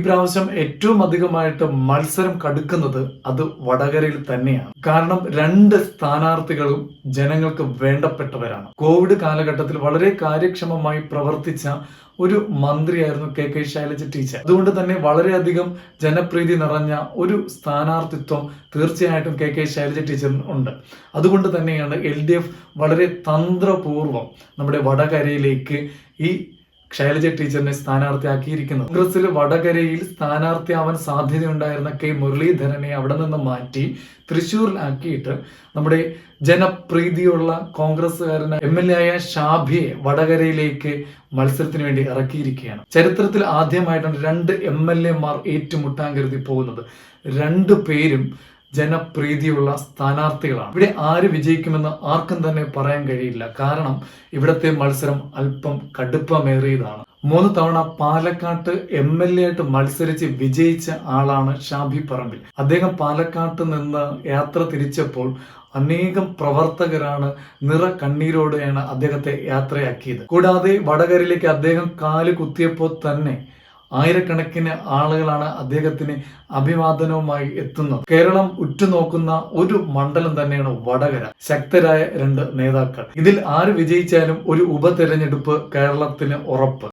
ഇപ്രാവശ്യം ഏറ്റവും അധികമായിട്ട് മത്സരം കടുക്കുന്നത് അത് വടകരയിൽ തന്നെയാണ്. കാരണം രണ്ട് സ്ഥാനാർത്ഥികളും ജനങ്ങൾക്ക് വേണ്ടപ്പെട്ടവരാണ്. കോവിഡ് കാലഘട്ടത്തിൽ വളരെ കാര്യക്ഷമമായി പ്രവർത്തിച്ച ഒരു മന്ത്രിയായിരുന്നു കെ കെ ശൈലജ ടീച്ചർ. അതുകൊണ്ട് തന്നെ വളരെയധികം ജനപ്രീതി നിറഞ്ഞ ഒരു സ്ഥാനാർത്ഥിത്വം തീർച്ചയായിട്ടും കെ കെ ശൈലജ ടീച്ചറിന് ഉണ്ട്. അതുകൊണ്ട് തന്നെയാണ് എൽ വളരെ തന്ത്രപൂർവം നമ്മുടെ വടകരയിലേക്ക് ഈ ശൈലജ ടീച്ചറിനെ സ്ഥാനാർത്ഥിയാക്കിയിരിക്കുന്നത്. കോൺഗ്രസിൽ വടകരയിൽ സ്ഥാനാർത്ഥിയാവാൻ സാധ്യതയുണ്ടായിരുന്ന കെ മുരളീധരനെ അവിടെ നിന്ന് മാറ്റി തൃശ്ശൂരിലാക്കിയിട്ട് നമ്മുടെ ജനപ്രീതിയുള്ള കോൺഗ്രസ്സുകാരന് എം എൽ എ ആയ ഷാബിയെ വടകരയിലേക്ക് മത്സരത്തിന് വേണ്ടി ഇറക്കിയിരിക്കുകയാണ്. ചരിത്രത്തിൽ ആദ്യമായിട്ടാണ് രണ്ട് എം എൽ എമാർ ഏറ്റുമുട്ടാൻ കരുതി പോകുന്നത്. രണ്ടു പേരും ജനപ്രീതിയുള്ള സ്ഥാനാർത്ഥികളാണ്. ഇവിടെ ആര് വിജയിക്കുമെന്ന് ആർക്കും തന്നെ പറയാൻ കഴിയില്ല. കാരണം ഇവിടത്തെ മത്സരം അല്പം കടുപ്പമേറിയതാണ്. മൂന്ന് തവണ പാലക്കാട്ട് എം എൽ എ ആയിട്ട് മത്സരിച്ച് വിജയിച്ച ആളാണ് ഷാബി പറമ്പിൽ. അദ്ദേഹം പാലക്കാട്ട് നിന്ന് യാത്ര തിരിച്ചപ്പോൾ അനേകം പ്രവർത്തകരാണ് നിറ കണ്ണീരോടെയാണ് അദ്ദേഹത്തെ യാത്രയാക്കിയത്. കൂടാതെ വടകരയിലേക്ക് അദ്ദേഹം കാൽ കുത്തിയപ്പോൾ തന്നെ ആയിരക്കണക്കിന് ആളുകളാണ് അദ്ദേഹത്തിന് അഭിവാദനവുമായി എത്തുന്നത്. കേരളം ഉറ്റുനോക്കുന്ന ഒരു മണ്ഡലം തന്നെയാണ് വടകര. ശക്തരായ രണ്ട് നേതാക്കൾ. ഇതിൽ ആര് വിജയിച്ചാലും ഒരു ഉപതെരഞ്ഞെടുപ്പ് കേരളത്തിന് ഉറപ്പ്.